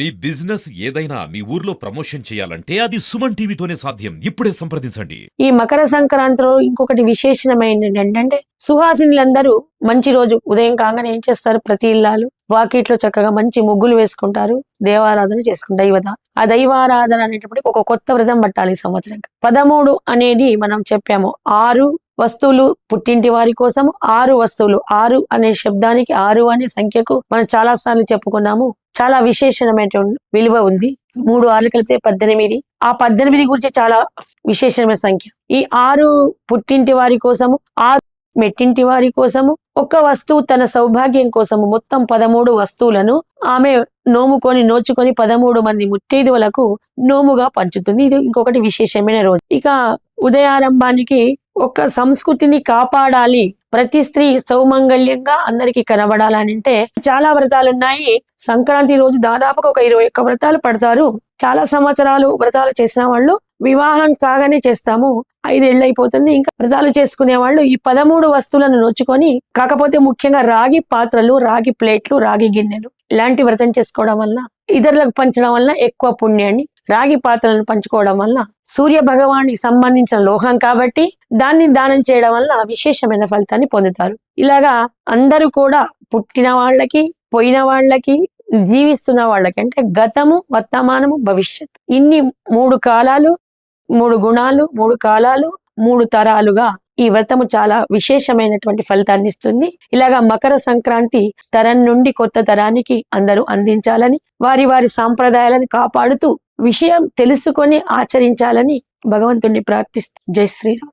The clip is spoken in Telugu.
మీ బిజినెస్ ఏదైనా మీ ఊర్లో ప్రమోషన్ చేయాలంటే అది సుమన్ టీవీతోనే సాధ్యం. ఇప్పుడే సంప్రదించండి. ఈ మకర సంక్రాంతిలో ఇంకొకటి విశేషమైనది ఏంటంటే సుహాసినులందరూ మంచి రోజు ఉదయం కాగానే ఏం చేస్తారు? ప్రతి ఇల్లాలు వాకిట్లో చక్కగా మంచి ముగ్గులు వేసుకుంటారు దేవారాధన చేసుకుంటారు. దైవత ఆ దైవారాధన అనేటప్పటికి ఒక కొత్త వ్రతం పట్టాలి ఈ సంవత్సరం. పదమూడు అనేది మనం చెప్పాము. ఆరు వస్తువులు పుట్టింటి వారి కోసం ఆరు వస్తువులు. ఆరు అనే శబ్దానికి ఆరు అనే సంఖ్యకు మనం చాలా సార్లు చెప్పుకున్నాము. చాలా విశేషమైన విలువ ఉంది. మూడు ఆరు కలిపితే పద్దెనిమిది. ఆ పద్దెనిమిది గురించి చాలా విశేషమైన సంఖ్య. ఈ ఆరు పుట్టింటి వారి కోసము ఆరు మెట్టింటి వారి కోసము ఒక వస్తువు తన సౌభాగ్యం కోసము మొత్తం పదమూడు వస్తువులను ఆమె నోముకొని నోచుకొని పదమూడు మంది ముత్తైదువులకు నోముగా పంచుతుంది. ఇది ఇంకొకటి విశేషమైన రోజు. ఇక ఉదయారంభానికి ఒక సంస్కృతిని కాపాడాలి ప్రతి స్త్రీ సౌమంగళ్యంగా అందరికి కనబడాలంటే చాలా వ్రతాలు ఉన్నాయి సంక్రాంతి రోజు దాదాపుగా ఒక ఇరవై ఒక్క వ్రతాలు పడతారు. చాలా సంవత్సరాలు వ్రతాలు చేసిన వాళ్ళు వివాహం కాగానే చేస్తాము. ఐదేళ్ళు అయిపోతుంది ఇంకా వ్రతాలు చేసుకునే వాళ్ళు ఈ పదమూడు వస్తువులను నోచుకొని కాకపోతే ముఖ్యంగా రాగి పాత్రలు రాగి ప్లేట్లు రాగి గిన్నెలు ఇలాంటి వ్రతం చేసుకోవడం వల్ల ఇతరులకు పంచడం వల్ల ఎక్కువ పుణ్యాన్ని రాగి పాత్రలను పంచుకోవడం వల్ల సూర్య భగవానికి సంబంధించిన లోహం కాబట్టి దాన్ని దానం చేయడం వల్ల విశేషమైన ఫలితాన్ని పొందుతారు. ఇలాగా అందరూ కూడా పుట్టిన వాళ్ళకి పోయిన వాళ్ళకి జీవిస్తున్న వాళ్ళకి అంటే గతము వర్తమానము భవిష్యత్ ఇన్ని మూడు కాలాలు మూడు గుణాలు మూడు కాలాలు మూడు తరాలుగా ఈ వ్రతము చాలా విశేషమైనటువంటి ఫలితాన్ని ఇస్తుంది. ఇలాగా మకర సంక్రాంతి తరం నుండి కొత్త తరానికి అందరూ అందించాలని వారి వారి సాంప్రదాయాలను కాపాడుతూ విషయం తెలుసుకొని ఆచరించాలని భగవంతుణ్ణి ప్రార్థిస్తూ జై శ్రీరామ్.